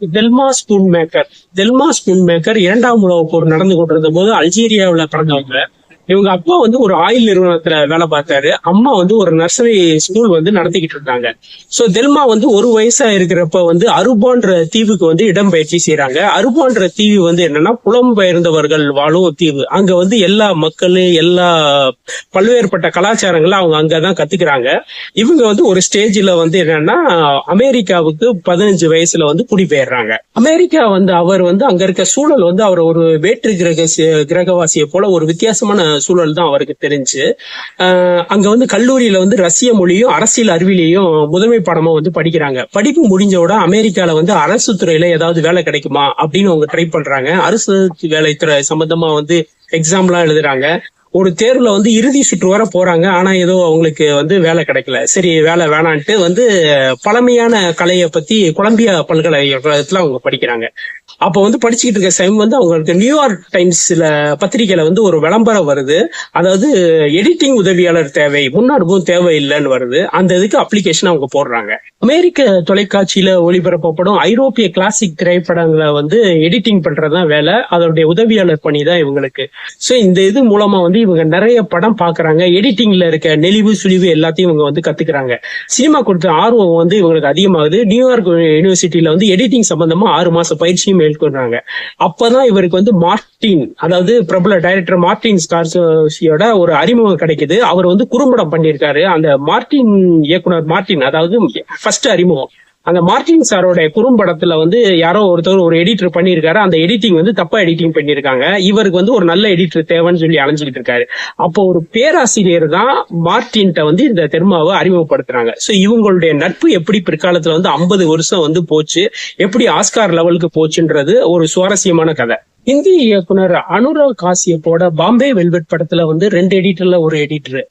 Thelma spoon maker Thelma spoon maker இரண்டாம் உலக போர் நடந்து கொண்டிருந்த போது அல்ஜீரியாவுல பிறந்தவங்க. இவங்க அப்பா வந்து ஒரு ஆயில் நிறுவனத்துல வேலை பார்த்தாரு. அம்மா வந்து ஒரு நர்சரி ஸ்கூல் வந்து நடத்திக்கிட்டு இருந்தாங்க சோ தெல்மா வந்து ஒரு வயசா இருக்கிறப்ப வந்து அருபான்ற தீவுக்கு வந்து இடம்பெயர்ச்சி செய்யறாங்க அருபான்ற தீவு வந்து என்னன்னா புலம்பெயர்ந்தவர்கள் வாழும் தீவு. அங்க வந்து எல்லா மக்களும் எல்லா பல்வேறுபட்ட கலாச்சாரங்களை அவங்க அங்கதான் கத்துக்கிறாங்க. இவங்க வந்து ஒரு ஸ்டேஜ்ல வந்து என்னன்னா அமெரிக்காவுக்கு பதினஞ்சு வயசுல வந்து குடிபெயர்றாங்க. அமெரிக்கா வந்து அவர் வந்து அங்க இருக்க சூழல் வந்து அவர் ஒரு வேற்று கிரக கிரகவாசியை போல ஒரு வித்தியாசமான சூழல் தான் அவருக்கு தெரிஞ்சு. ஆஹ் அங்க வந்து கல்லூரியில வந்து ரஷ்ய மொழியும் அரசியல் அறிவியலையும் முதன்மை பாடமா வந்து படிக்கிறாங்க. படிப்பு முடிஞ்சோட அமெரிக்கால வந்து அரசு துறையில ஏதாவது வேலை கிடைக்குமா அப்படின்னு அவங்க ட்ரை பண்றாங்க. அரசு வேலைத்துறை சம்பந்தமா வந்து எக்ஸாம்லாம் எழுதுறாங்க. ஒரு தேர்வுல வந்து இறுதி சுற்று வர போறாங்க. ஆனா ஏதோ அவங்களுக்கு வந்து வேலை கிடைக்கல. சரி வேலை வேணான்ட்டு வந்து பழமையான கலையை பத்தி கொலம்பியா பல்கலைக்கழகத்துல அவங்க படிக்கிறாங்க. அப்ப வந்து படிச்சுக்கிட்டு இருக்க சைம் வந்து அவங்களுக்கு நியூயார்க் டைம்ஸ்ல பத்திரிகையில வந்து ஒரு விளம்பரம் வருது. அதாவது எடிட்டிங் உதவியாளர் தேவை முன் அனுபவம் தேவையில்லைன்னு வருது. அந்த இதுக்கு அப்ளிகேஷன் அவங்க போடுறாங்க. அமெரிக்க தொலைக்காட்சியில ஒளிபரப்பப்படும் ஐரோப்பிய கிளாசிக் திரைப்படங்களை வந்து எடிட்டிங் பண்றதுதான் வேலை. அதனுடைய உதவியாளர் பணி தான் இவங்களுக்கு. சோ இந்த இது மூலமா வந்து இவங்க நிறைய படம் பாக்குறாங்க எடிட்டிங்ல இருக்க நெளிவு சுழிவு எல்லாத்தையும் இவங்க வந்து கத்துக்கிறாங்க. சினிமா கொடுத்த ஆர்வம் வந்து இவங்களுக்கு அதிகமாகுது. நியூயார்க் யூனிவர்சிட்டியில வந்து எடிட்டிங் சம்பந்தமா ஆறு மாச பயிற்சியும் மேற்கொள்றாங்க. அப்பதான் இவருக்கு வந்து மார்டின் அதாவது பிரபல டைரக்டர் மார்டின் ஸ்கார்சியோட ஒரு அறிமுகம் கிடைக்குது. அவர் வந்து குறும்படம் பண்ணியிருக்காரு. அந்த மார்டின் இயக்குனர் மார்டின் அதாவது ஃபர்ஸ்ட் அறிமுகம். அந்த மார்டின் சாரோட குறும்படத்துல வந்து யாரோ ஒருத்தர் ஒரு எடிட்டர் பண்ணியிருக்காரு. அந்த எடிட்டிங் வந்து தப்பா எடிட்டிங் பண்ணியிருக்காங்க. இவருக்கு வந்து ஒரு நல்ல எடிட்டர் தேவைன்னு சொல்லி அலைஞ்சுக்கிட்டு இருக்காரு. அப்போ ஒரு பேராசிரியர் தான் மார்டின்ட்ட வந்து இந்த தெர்மாவை அறிமுகப்படுத்துறாங்க. சோ இவங்களுடைய நட்பு எப்படி பிற்காலத்துல வந்து ஐம்பது வருஷம் வந்து போச்சு எப்படி ஆஸ்கார் லெவலுக்கு போச்சுன்றது ஒரு சுவாரஸ்யமான கதை. ஹிந்தி இயக்குனர் அனுராக் காசியப்போட பாம்பே வெல்வெட் படத்துல வந்து ரெண்டு எடிட்டர்ல ஒரு எடிட்டர்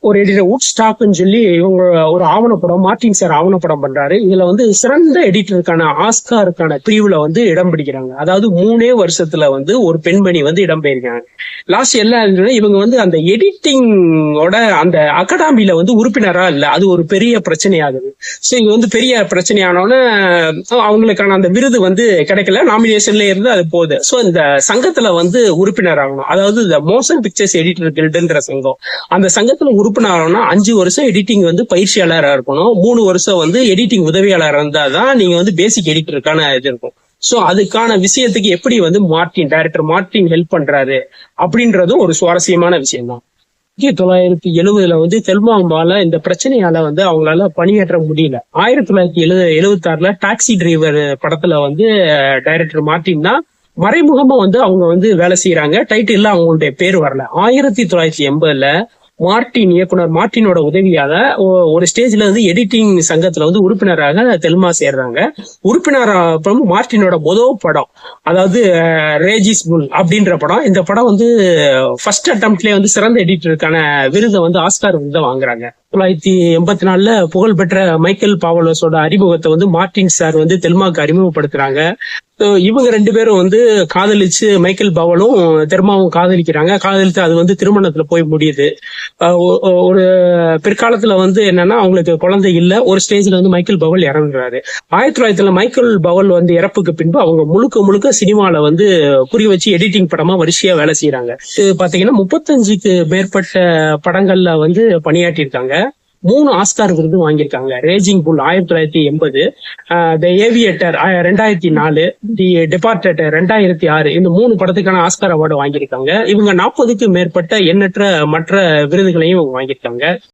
ஒரு எடிட்டர் உட் ஸ்டாக்னு சொல்லி இவங்க ஒரு ஆவணப்படம் மார்டின் சார் ஆவணப்படம் பண்றாரு. இதுல வந்து சிறந்த எடிட்டருக்கான ஆஸ்காருக்கான பிரிவுல வந்து இடம் பிடிக்கிறாங்க. அதாவது மூணே வருஷத்துல வந்து ஒரு பெண்மணி வந்து இடம் பெயர்க்கிறாங்க லாஸ்ட் எல்லாம் இவங்க வந்து அந்த எடிட்டிங்கோட அந்த அகாடமியில வந்து உறுப்பினரா இல்ல. அது ஒரு பெரிய பிரச்சனையாகுது. ஸோ இங்க வந்து பெரிய பிரச்சனையானோன்னு அவங்களுக்கான அந்த விருது வந்து கிடைக்கல. நாமினேஷன்ல இருந்து அது போகுது. ஸோ இந்த சங்கத்துல வந்து உறுப்பினர் ஆகணும். அதாவது இந்த மோஷன் பிக்சர்ஸ் எடிட்டர் கில்டுன்ற சங்கம். அந்த சங்க உறுப்பினர் ஆகணும்னா அஞ்சு வருஷம் எடிட்டிங் வந்து பயிற்சியாளராக இருக்கணும். மூணு வருஷம் வந்து எடிட்டிங் உதவியாளராக இருந்தாதான் நீங்க வந்து பேசிக் எடிட்டருக்கான இது இருக்கும். சோ அதுக்கான விஷயத்துக்கு எப்படி வந்து மார்டின் டைரக்டர் மார்டின் ஹெல்ப் பண்றாரு அப்படின்றதும் ஒரு சுவாரஸ்யமான விஷயம் தான் ஆயிரத்தி தொள்ளாயிரத்தி எழுபதுல வந்து தெல்மாம்பால இந்த பிரச்சனையால வந்து அவங்களால பணியாற்ற முடியல. ஆயிரத்தி தொள்ளாயிரத்தி எழுபது எழுபத்தி ஆறுல டாக்ஸி டிரைவர் படத்துல வந்து டைரக்டர் மார்டின் தான் மறைமுகமா வந்து அவங்க வந்து வேலை செய்யறாங்க டைட்டில் அவங்களுடைய பேர் வரல. ஆயிரத்தி தொள்ளாயிரத்தி எண்பதுல மார்டின் இயக்குனர் மார்டினோட உதவியால ஒரு ஸ்டேஜ்ல வந்து எடிட்டிங் சங்கத்துல வந்து உறுப்பினராக தெல்மா சேர்றாங்க. உறுப்பினர் அப்புறம் மார்டினோட முதல் படம் அதாவது ரேஜிஸ் புல் அப்படின்ற படம். இந்த படம் வந்து ஃபர்ஸ்ட் அட்டம்ப்ட்லேயே வந்து சிறந்த எடிட்டருக்கான விருதை வந்து ஆஸ்கார் விருதை வாங்குறாங்க. தொள்ளாயிரத்தி எண்பத்தி நாலுல புகழ்பெற்ற மைக்கேல் பாவலோஸோட அறிமுகத்தை வந்து மார்டின் சார் வந்து தெல்மாவுக்கு அறிமுகப்படுத்துறாங்க. இவங்க ரெண்டு பேரும் வந்து காதலிச்சு மைக்கேல் பவலும் தெர்மாவும் காதலிக்கிறாங்க. காதலித்து அது வந்து திருமணத்துல போய் முடியுது. ஒரு பிற்காலத்துல வந்து என்னன்னா அவங்களுக்கு குழந்தை இல்லை. ஒரு ஸ்டேஜ்ல வந்து மைக்கேல் பவல் இறங்குறாரு. ஆயிரத்தி தொள்ளாயிரத்துல மைக்கேல் பவல் வந்து இறப்புக்கு பின்பு அவங்க முழுக்க முழுக்க சினிமால வந்து குறி வச்சு எடிட்டிங் படமா வரிசையா வேலை செய்யறாங்க பாத்தீங்கன்னா முப்பத்தஞ்சுக்கு மேற்பட்ட படங்கள்ல வந்து பணியாற்றியிருக்காங்க. மூணு ஆஸ்கார் விருது வாங்கியிருக்காங்க. ரேஜிங் புல் ஆயிரத்தி தொள்ளாயிரத்தி எண்பது த ஏவியேட்டர் ரெண்டாயிரத்தி நாலு தி டிபார்ட்டட் ரெண்டாயிரத்தி ஆறு இந்த மூணு படத்துக்கான ஆஸ்கார் அவார்டு வாங்கியிருக்காங்க. இவங்க நாற்பதுக்கு மேற்பட்ட எண்ணற்ற மற்ற விருதுகளையும் இவங்க வாங்கியிருக்காங்க.